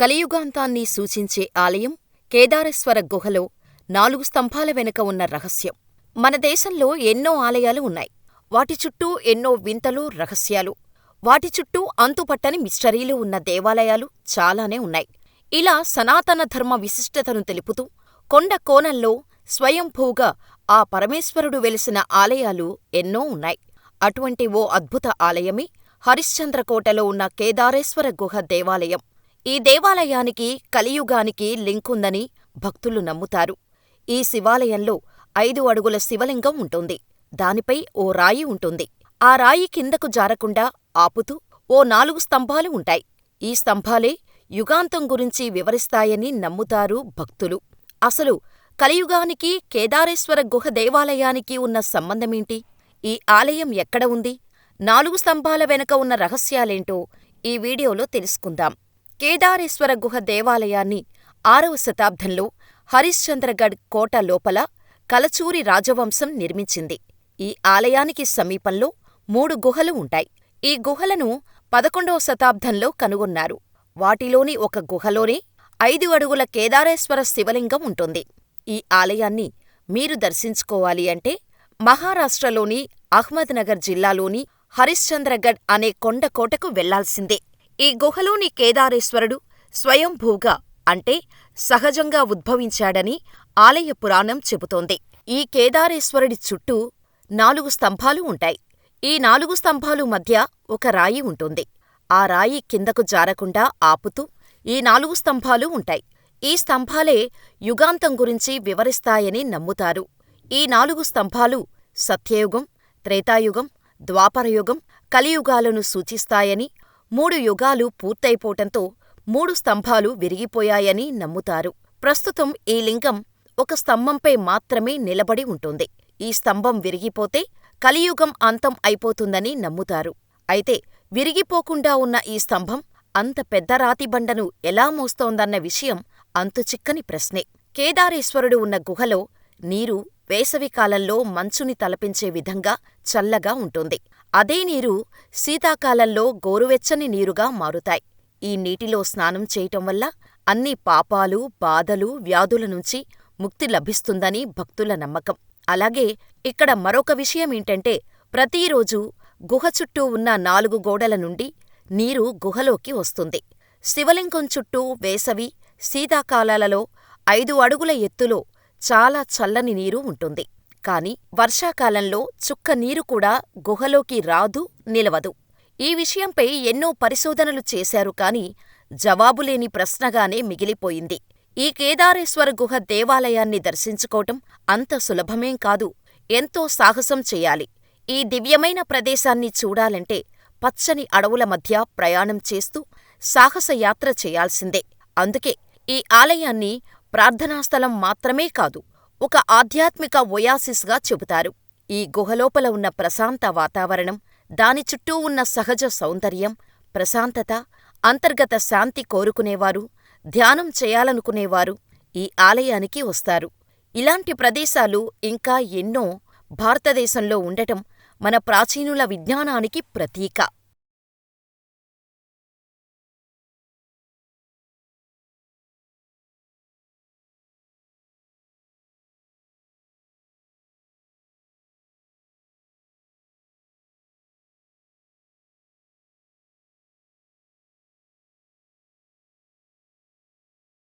కలియుగాంతాన్ని సూచించే ఆలయం కేదారేశ్వర గుహలో నాలుగు స్తంభాల వెనుక ఉన్న రహస్యం. మన దేశంలో ఎన్నో ఆలయాలు ఉన్నాయి. వాటి చుట్టూ ఎన్నో వింతలు, రహస్యాలు, వాటి చుట్టూ అంతుపట్టని మిస్టరీలు ఉన్న దేవాలయాలు చాలానే ఉన్నాయి. ఇలా సనాతన ధర్మ విశిష్టతను తెలుపుతూ కొండ కోణంలో స్వయంభూగా ఆ పరమేశ్వరుడు వెలిసిన ఆలయాలు ఎన్నో ఉన్నాయి. అటువంటి ఓ అద్భుత ఆలయమే హరిశ్చంద్రకోటలో ఉన్న కేదారేశ్వర గుహ దేవాలయం. ఈ దేవాలయానికి కలియుగానికి లింకుందని భక్తులు నమ్ముతారు. ఈ శివాలయంలో ఐదు అడుగుల శివలింగం ఉంటుంది. దానిపై ఓ రాయి ఉంటుంది. ఆ రాయి కిందకు జారకుండా ఆపుతూ ఓ నాలుగు స్తంభాలు ఉంటాయి. ఈ స్తంభాలే యుగాంతం గురించి వివరిస్తాయని నమ్ముతారు భక్తులు. అసలు కలియుగానికి కేదారేశ్వర గుహ దేవాలయానికి ఉన్న సంబంధమేంటి? ఈ ఆలయం ఎక్కడ ఉంది? నాలుగు స్తంభాల వెనుక ఉన్న రహస్యాలేంటో ఈ వీడియోలో తెలుసుకుందాం. కేదారేశ్వర గుహ దేవాలయాన్ని ఆరవ శతాబ్దంలో హరిశ్చంద్రగఢ్ కోట లోపల కలచూరి రాజవంశం నిర్మించింది. ఈ ఆలయానికి సమీపంలో మూడు గుహలు ఉంటాయి. ఈ గుహలను పదకొండవ శతాబ్దంలో కనుగొన్నారు. వాటిలోని ఒక గుహలోనే ఐదు అడుగుల కేదారేశ్వర శివలింగం ఉంటుంది. ఈ ఆలయాన్ని మీరు దర్శించుకోవాలి అంటే మహారాష్ట్రలోని అహ్మద్నగర్ జిల్లాలోని హరిశ్చంద్రగఢ్ అనే కొండకోటకు వెళ్ళాల్సిందే. ఈ గుహలోని కేదారేశ్వరుడు స్వయంభూగా అంటే సహజంగా ఉద్భవించాడని ఆలయ పురాణం చెబుతోంది. ఈ కేదారేశ్వరుడి చుట్టూ నాలుగు స్తంభాలు ఉంటాయి. ఈ నాలుగు స్తంభాలు మధ్య ఒక రాయి ఉంటుంది. ఆ రాయి కిందకు జారకుండా ఆపుతూ ఈ నాలుగు స్తంభాలు ఉంటాయి. ఈ స్తంభాలే యుగాంతం గురించి వివరిస్తాయని నమ్ముతారు. ఈ నాలుగు స్తంభాలు సత్యయుగం, త్రేతాయుగం, ద్వాపరయుగం, కలియుగాలను సూచిస్తాయని, మూడు యుగాలు పూర్తయిపోవటంతో మూడు స్తంభాలు విరిగిపోయాయని నమ్ముతారు. ప్రస్తుతం ఈ లింగం ఒక స్తంభంపై మాత్రమే నిలబడి ఉంటుంది. ఈ స్తంభం విరిగిపోతే కలియుగం అంతం అయిపోతుందని నమ్ముతారు. అయితే విరిగిపోకుండా ఉన్న ఈ స్తంభం అంత పెద్ద రాతిబండను ఎలా మోస్తోందన్న విషయం అంతుచిక్కని ప్రశ్నే. కేదారేశ్వరుడు ఉన్న గుహలో నీరు వేసవికాలంలో మంచుని తలపించే విధంగా చల్లగా ఉంటుంది. అదే నీరు శీతాకాలంలో గోరువెచ్చని నీరుగా మారుతాయి. ఈ నీటిలో స్నానం చేయటం వల్ల అన్ని పాపాలు, బాధలు, వ్యాధుల నుంచి ముక్తి లభిస్తుందని భక్తుల నమ్మకం. అలాగే ఇక్కడ మరొక విషయమేంటంటే ప్రతిరోజూ గుహ చుట్టూ ఉన్న నాలుగు గోడల నుండి నీరు గుహలోకి వస్తుంది. శివలింగం చుట్టూ వేసవి, శీతాకాలాలలో ఐదు అడుగుల ఎత్తులో చాలా చల్లని నీరు ఉంటుంది. కాని వర్షాకాలంలో చుక్క నీరు కూడా గుహలోకి రాదు, నిలవదు. ఈ విషయంపై ఎన్నో పరిశోధనలు చేశారు కాని జవాబులేని ప్రశ్నగానే మిగిలిపోయింది. ఈ కేదారేశ్వర గుహ దేవాలయాన్ని దర్శించుకోవటం అంత సులభమేం కాదు. ఎంతో సాహసం చెయ్యాలి. ఈ దివ్యమైన ప్రదేశాన్ని చూడాలంటే పచ్చని అడవుల మధ్య ప్రయాణం చేస్తూ సాహసయాత్ర చెయ్యాల్సిందే. అందుకే ఈ ఆలయాన్ని ప్రార్థనాస్థలం మాత్రమే కాదు, ఒక ఆధ్యాత్మిక ఒయాసిస్గా చెబుతారు. ఈ గుహలోపల ఉన్న ప్రశాంత వాతావరణం, దాని చుట్టూ ఉన్న సహజ సౌందర్యం, ప్రశాంతత, అంతర్గత శాంతి కోరుకునేవారు, ధ్యానం చేయాలనుకునేవారు ఈ ఆలయానికి వస్తారు. ఇలాంటి ప్రదేశాలు ఇంకా ఎన్నో భారతదేశంలో ఉండటం మన ప్రాచీనుల విజ్ఞానానికి ప్రతీక.